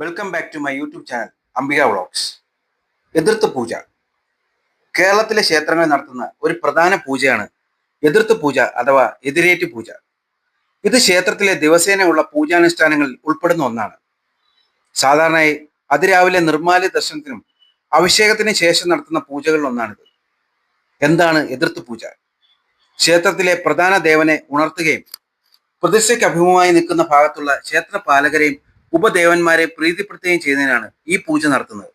Welcome back to my YouTube channel Ambika vlogs എതിർത്ത് പൂജ. കേരളത്തിലെ ക്ഷേത്രങ്ങളിൽ നടത്തുന്ന ഒരു പ്രധാന പൂജയാണ് എതിർത്ത് പൂജ അഥവാ എതിരേറ്റ് പൂജ. ഇത് ക്ഷേത്രത്തിലെ ദിവസേനയുള്ള പൂജാനുഷ്ഠാനങ്ങളിൽ ഉൾപ്പെടുന്ന ഒന്നാണ്. സാധാരണയായി അതിരാവിലെ നിർമ്മാല്യ ദർശനത്തിനും അഭിഷേകത്തിന് ശേഷം നടത്തുന്ന പൂജകളിൽ ഒന്നാണിത്. എന്താണ് എതിർത്ത് പൂജ? ക്ഷേത്രത്തിലെ പ്രധാന ദേവനെ ഉണർത്തുകയും പ്രതിഷ്ഠയ്ക്ക് അഭിമുഖമായി നിൽക്കുന്ന ഭാഗത്തുള്ള ക്ഷേത്ര പാലകരെയും ഉപദേവന്മാരെ പ്രീതിപ്പെടുത്തുകയും ചെയ്യുന്നതിനാണ് ഈ പൂജ നടത്തുന്നത്.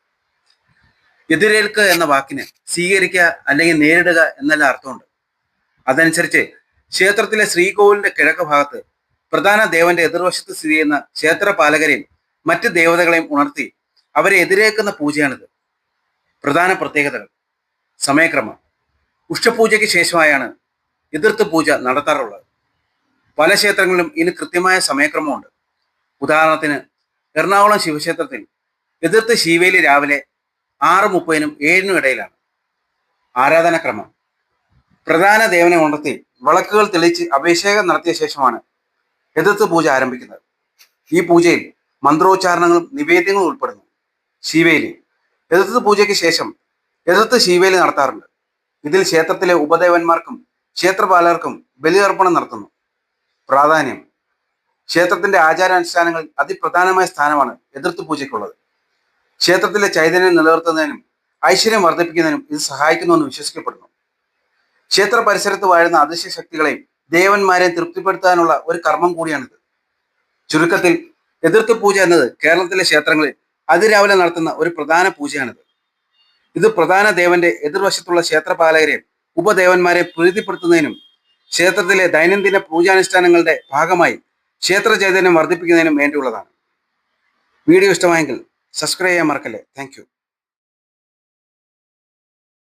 എതിരേൽക്കുക എന്ന വാക്കിന് സ്വീകരിക്കുക അല്ലെങ്കിൽ നേരിടുക എന്നെല്ലാം അർത്ഥമുണ്ട്. അതനുസരിച്ച് ക്ഷേത്രത്തിലെ ശ്രീകോവിലിന്റെ കിഴക്ക് ഭാഗത്ത് പ്രധാന ദേവന്റെ എതിർവശത്ത് സ്ഥിതി ചെയ്യുന്ന ക്ഷേത്ര പാലകരെയും മറ്റ് ദേവതകളെയും ഉണർത്തി അവരെ എതിരേക്കുന്ന പൂജയാണിത്. പ്രധാന പ്രത്യേകതകൾ. സമയക്രമം. ഉഷ്ടപൂജയ്ക്ക് ശേഷമായാണ് എതിർത്ത് പൂജ നടത്താറുള്ളത്. പല ക്ഷേത്രങ്ങളിലും ഇതിന് കൃത്യമായ സമയക്രമമുണ്ട്. ഉദാഹരണത്തിന് എറണാകുളം ശിവക്ഷേത്രത്തിൽ എതിർത്ത് ശീവേലി രാവിലെ ആറ് മുപ്പതിനും ഏഴിനും ഇടയിലാണ് ആരാധനാക്രമം. പ്രധാന ദേവനെ ഉണർത്തി വിളക്കുകൾ തെളിച്ച് അഭിഷേകം നടത്തിയ ശേഷമാണ് എതിർത്ത് പൂജ ആരംഭിക്കുന്നത്. ഈ പൂജയിൽ മന്ത്രോച്ചാരണങ്ങളും നിവേദ്യങ്ങളും ഉൾപ്പെടുന്നു. ശിവേലി എതിർത്ത് പൂജയ്ക്ക് ശേഷം എതിർത്ത് ശിവേലി നടത്താറുണ്ട്. ഇതിൽ ക്ഷേത്രത്തിലെ ഉപദേവന്മാർക്കും ക്ഷേത്രപാലകർക്കും ബലിയർപ്പണം നടത്തുന്നു. പ്രാധാന്യം ക്ഷേത്രത്തിന്റെ ആചാരാനുഷ്ഠാനങ്ങൾ അതിപ്രധാനമായ സ്ഥാനമാണ് എതിർത്ത് പൂജയ്ക്കുള്ളത്. ക്ഷേത്രത്തിലെ ചൈതന്യം നിലനിർത്തുന്നതിനും ഐശ്വര്യം വർദ്ധിപ്പിക്കുന്നതിനും ഇത് സഹായിക്കുന്നുവെന്ന് വിശ്വസിക്കപ്പെടുന്നു. ക്ഷേത്ര പരിസരത്ത് വാഴുന്ന അദൃശ്യ ശക്തികളെയും ദേവന്മാരെയും തൃപ്തിപ്പെടുത്താനുള്ള ഒരു കർമ്മം കൂടിയാണിത്. ചുരുക്കത്തിൽ എതിർത്ത് പൂജ എന്നത് കേരളത്തിലെ ക്ഷേത്രങ്ങളിൽ അതിരാവിലെ നടത്തുന്ന ഒരു പ്രധാന പൂജയാണിത്. ഇത് പ്രധാന ദേവന്റെ എതിർവശത്തുള്ള ക്ഷേത്രപാലകരെ ഉപദേവന്മാരെ പ്രീതിപ്പെടുത്തുന്നതിനും ക്ഷേത്രത്തിലെ ദൈനംദിന പൂജാനുഷ്ഠാനങ്ങളുടെ ഭാഗമായി ക്ഷേത്ര ചൈതന്യം വർദ്ധിപ്പിക്കുന്നതിനും വേണ്ടിയുള്ളതാണ്. വീഡിയോ ഇഷ്ടമായെങ്കിൽ സബ്സ്ക്രൈബ് ചെയ്യാൻ മറക്കല്ലേ. താങ്ക്